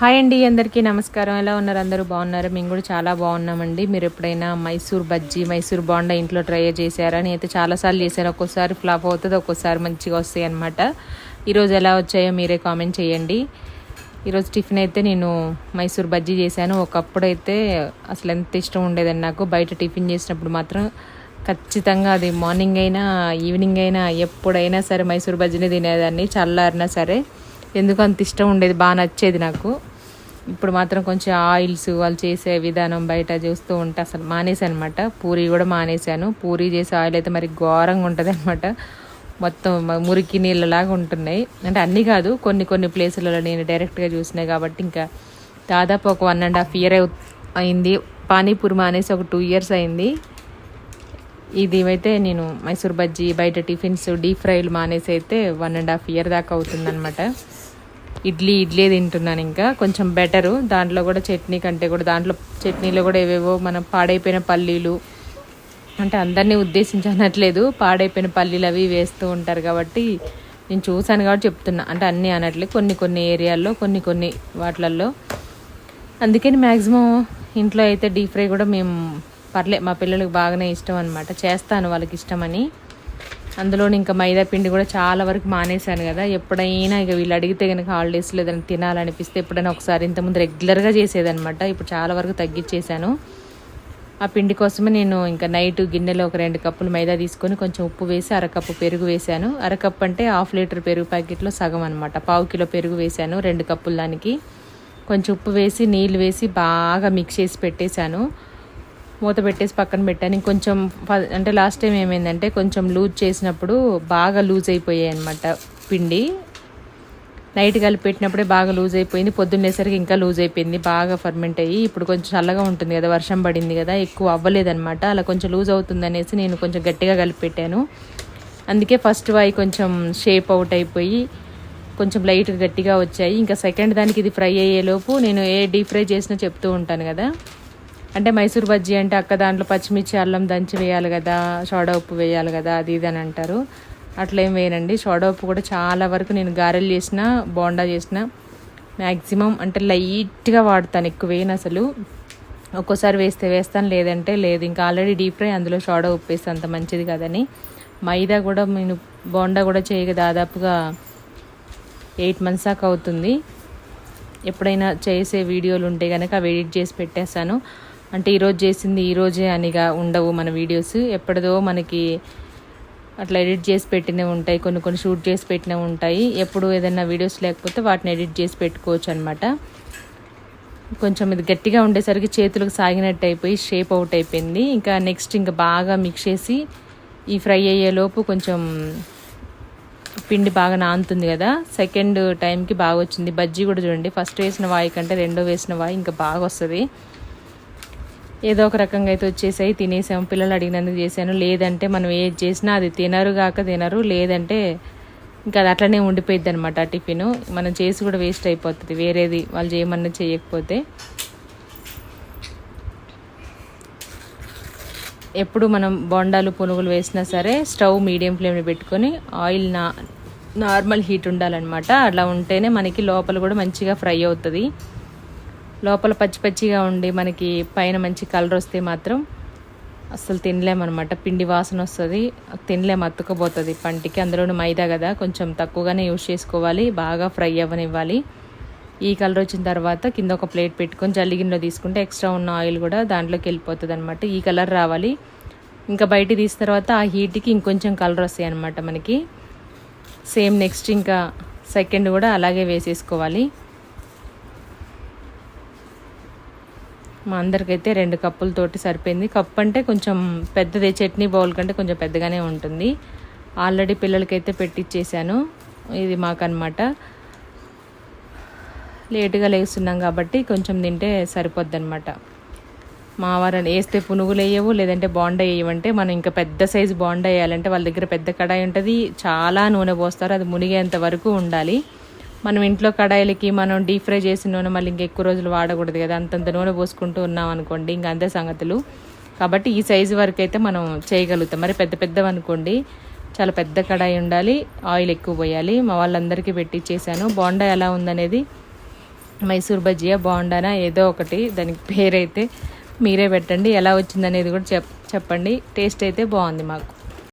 Hi అండి అందరికీ నమస్కారం. ఎలా ఉన్నారు? అందరూ బాగున్నారు? మేము కూడా చాలా బాగున్నామండి. మీరు ఎప్పుడైనా మైసూర్ బజ్జీ మైసూర్ బాండా ఇంట్లో ట్రై చేశారా? నేనైతే చాలాసార్లు చేశాను. ఒక్కోసారి ఫ్లాప్ అవుతుంది ఒక్కోసారి మంచిగా వస్తాయి అనమాట ఈరోజు ఎలా వచ్చాయో మీరే కామెంట్ చేయండి. ఈరోజు టిఫిన్ అయితే నేను మైసూర్ బజ్జీ చేశాను. ఒకప్పుడు అయితే అసలు ఎంత ఇష్టం ఉండేదండి నాకు. బయట టిఫిన్ చేసినప్పుడు మాత్రం ఖచ్చితంగా అది మార్నింగ్ అయినా ఈవినింగ్ అయినా ఎప్పుడైనా సరే మైసూర్ బజ్జీని తినేదాన్ని. చల్లారినా సరే. ఎందుకు అంత ఇష్టం ఉండేది? బాగా నచ్చేది నాకు. ఇప్పుడు మాత్రం కొంచెం ఆయిల్స్ వాళ్ళు చేసే విధానం బయట చూస్తూ ఉంటే అసలు మానేసాను అనమాట పూరి కూడా మానేశాను. పూరి చేసే ఆయిల్ అయితే మరి ఘోరంగా ఉంటుంది అనమాట మొత్తం మురికి నీళ్ళలాగా ఉంటున్నాయి. అంటే అన్నీ కాదు కొన్ని కొన్ని ప్లేసులలో నేను డైరెక్ట్గా చూసినాయి కాబట్టి ఇంకా దాదాపు ఒక వన్ అండ్ హాఫ్ ఇయర్ అయింది. పానీపూరి మానేసి ఒక టూ ఇయర్స్ అయింది. ఇది అయితే నేను మైసూర్ బజ్జీ బయట టిఫిన్స్ డీప్ ఫ్రైలు మానేసి అయితే వన్ అండ్ హాఫ్ ఇయర్ దాకా అవుతుందన్నమాట. ఇడ్లీ ఇడ్లీ తింటున్నాను ఇంకా. కొంచెం బెటరు దాంట్లో కూడా చట్నీ కంటే కూడా దాంట్లో చట్నీలో కూడా ఏవేవో మనం పాడైపోయిన పల్లీలు అంటే అందరినీ ఉద్దేశించి అనట్లేదు పాడైపోయిన పల్లీలు అవి వేస్తూ ఉంటారు కాబట్టి నేను చూశాను కాబట్టి చెప్తున్నా. అంటే అన్నీ అనట్లేదు కొన్ని కొన్ని ఏరియాల్లో కొన్ని కొన్ని వాటిలల్లో. అందుకని మ్యాక్సిమం ఇంట్లో అయితే డీప్ ఫ్రై కూడా మేము పర్లే. మా పిల్లలకు బాగానే ఇష్టం అనమాట చేస్తాను వాళ్ళకి ఇష్టమని. అందులో ఇంకా మైదా పిండి కూడా చాలా వరకు మానేశాను కదా. ఎప్పుడైనా ఇక వీళ్ళు అడిగితే కనుక హాలిడేస్లో ఏదైనా తినాలనిపిస్తే ఎప్పుడైనా ఒకసారి ఇంతకుముందు రెగ్యులర్గా చేసేదనమాట ఇప్పుడు చాలా వరకు తగ్గించేశాను ఆ పిండి కోసమే నేను ఇంకా నైట్ గిన్నెలో ఒక రెండు కప్పులు మైదా తీసుకొని కొంచెం ఉప్పు వేసి అరకప్పు పెరుగు వేశాను. అరకప్పు అంటే హాఫ్ లీటర్ పెరుగు ప్యాకెట్లో సగం అనమాట పావు కిలో పెరుగు వేశాను రెండు కప్పుల దానికి. కొంచెం ఉప్పు వేసి నీళ్ళు వేసి బాగా మిక్స్ చేసి పెట్టేశాను. మూత పెట్టేసి పక్కన పెట్టాను. ఇంకొంచెం అంటే లాస్ట్ టైం ఏమైందంటే కొంచెం లూజ్ చేసినప్పుడు బాగా లూజ్ అయిపోయాయి అనమాట పిండి. నైట్ కలిపి పెట్టినప్పుడే బాగా లూజ్ అయిపోయింది. పొద్దున్నేసరికి ఇంకా లూజ్ అయిపోయింది. బాగా ఫర్మెంట్ అయ్యి ఇప్పుడు కొంచెం చల్లగా ఉంటుంది కదా వర్షం పడింది కదా ఎక్కువ అవ్వలేదనమాట అలా కొంచెం లూజ్ అవుతుంది అనేసి నేను కొంచెం గట్టిగా కలిపి పెట్టాను. అందుకే ఫస్ట్ వాయి కొంచెం షేప్ అవుట్ అయిపోయి కొంచెం లైట్గా గట్టిగా వచ్చాయి. ఇంకా సెకండ్ దానికి ఇది ఫ్రై అయ్యేలోపు నేను ఏ డీప్ ఫ్రై చేసినా చెప్తూ ఉంటాను కదా. అంటే మైసూర్ బజ్జీ అంటే అక్క దాంట్లో పచ్చిమిర్చి అల్లం దంచి వేయాలి కదా సోడా ఉప్పు వేయాలి కదా అది ఇది అని అంటారు. అట్లా ఏం వేయనండి. సోడా ఉప్పు కూడా చాలా వరకు నేను గారెలు చేసిన బోండా చేసిన మ్యాక్సిమం అంటే లైట్గా వాడతాను ఎక్కువ వేయను అసలు. ఒక్కోసారి వేస్తే వేస్తాను లేదంటే లేదు. ఇంకా ఆల్రెడీ డీప్ ఫ్రై అందులో సోడా ఉప్పు వేస్తే అంత మంచిది కదని. మైదా కూడా నేను బోండా కూడా చేయక దాదాపుగా ఎయిట్ మంత్స్ దాకా అవుతుంది. ఎప్పుడైనా చేసే వీడియోలు ఉంటే కనుక అవి ఎడిట్ చేసి పెట్టేస్తాను అంటే ఈరోజు చేసింది ఈరోజే అనిగా ఉండవు మన వీడియోస్. ఎప్పటిదో మనకి అట్లా ఎడిట్ చేసి పెట్టినవి ఉంటాయి కొన్ని కొన్ని షూట్ చేసి పెట్టినవి ఉంటాయి. ఎప్పుడు ఏదైనా వీడియోస్ లేకపోతే వాటిని ఎడిట్ చేసి పెట్టుకోవచ్చు అనమాట కొంచెం ఇది గట్టిగా ఉండేసరికి చేతులకు సాగినట్టు అయిపోయి షేప్ అవుట్ అయిపోయింది. ఇంకా నెక్స్ట్ ఇంకా బాగా మిక్స్ చేసి ఈ ఫ్రై అయ్యేలోపు కొంచెం పిండి బాగా నానుతుంది కదా. సెకండ్ టైంకి బాగా వచ్చింది బజ్జీ కూడా చూడండి. ఫస్ట్ వేసిన వాయి కంటే రెండో వేసిన వాయి ఇంకా బాగా వస్తుంది ఏదో ఒక రకంగా అయితే వచ్చేసాయి తినేసాము పిల్లలు అడిగినందుకు చేశాను. లేదంటే మనం ఏది చేసినా అది తినరు కాక తినరు లేదంటే ఇంకా అది అట్లనే ఉండిపోయింది అనమాట టిఫిన్. మనం చేసి కూడా వేస్ట్ అయిపోతుంది వేరేది వాళ్ళు చేయమన్నా చేయకపోతే. ఎప్పుడు మనం బొండాలు పునుగులు వేసినా సరే స్టవ్ మీడియం ఫ్లేమ్ని పెట్టుకొని ఆయిల్ నా నార్మల్ హీట్ ఉండాలన్నమాట. అలా ఉంటేనే మనకి లోపల కూడా మంచిగా ఫ్రై అవుతుంది. లోపల పచ్చి పచ్చిగా ఉండి మనకి పైన మంచి కలర్ వస్తే మాత్రం అస్సలు తినలేమన్నమాట. పిండి వాసన వస్తుంది. తినలేము అతుకపోతుంది పంటికి. అందులోనూ మైదా కదా కొంచెం తక్కువగానే యూజ్ చేసుకోవాలి. బాగా ఫ్రై అవ్వనివ్వాలి. ఈ కలర్ వచ్చిన తర్వాత కింద ఒక ప్లేట్ పెట్టుకొని జల్లిగిన్నెలో తీసుకుంటే ఎక్స్ట్రా ఉన్న ఆయిల్ కూడా దాంట్లోకి వెళ్ళిపోతుంది అనమాట ఈ కలర్ రావాలి. ఇంకా బయట తీసిన తర్వాత ఆ హీట్కి ఇంకొంచెం కలర్ వస్తాయి అనమాట మనకి. సేమ్ నెక్స్ట్ ఇంకా సెకండ్ కూడా అలాగే వేసేసుకోవాలి. మా అందరికైతే రెండు కప్పులతోటి సరిపోయింది. కప్పు అంటే కొంచెం పెద్దది చట్నీ బౌల్ కంటే కొంచెం పెద్దగానే ఉంటుంది. ఆల్రెడీ పిల్లలకైతే పెట్టిచ్చేసాను ఇది మాకన్నమాట. లేటుగా లేస్తున్నాం కాబట్టి కొంచెం తింటే సరిపోద్ది అనమాట మా వారిని వేస్తే పునుగులు వేయవు లేదంటే బాండా వేయవంటే మనం ఇంకా పెద్ద సైజు బాండా వేయాలంటే వాళ్ళ దగ్గర పెద్ద కడాయి ఉంటుంది. చాలా నూనె పోస్తారు అది మునిగేంత వరకు ఉండాలి. మనం ఇంట్లో కడాయిలకి మనం డీప్ ఫ్రై చేసిన నూనె మళ్ళీ ఇంకా ఎక్కువ రోజులు వాడకూడదు కదా అంతంత నూనె పోసుకుంటూ ఉన్నాం అనుకోండి ఇంకా అంతే సంగతులు. కాబట్టి ఈ సైజు వరకు అయితే మనం చేయగలుగుతాం. మరి పెద్ద పెద్దవి అనుకోండి చాలా పెద్ద కడాయి ఉండాలి ఆయిల్ ఎక్కువ పోయాలి. మా వాళ్ళందరికీ పెట్టించేసాను బోండా ఎలా ఉందనేది మైసూర్ బజ్జియా బాగుండానా ఏదో ఒకటి దానికి పేరైతే మీరే పెట్టండి. ఎలా వచ్చిందనేది కూడా చెప్ చెప్పండి. టేస్ట్ అయితే బాగుంది మాకు.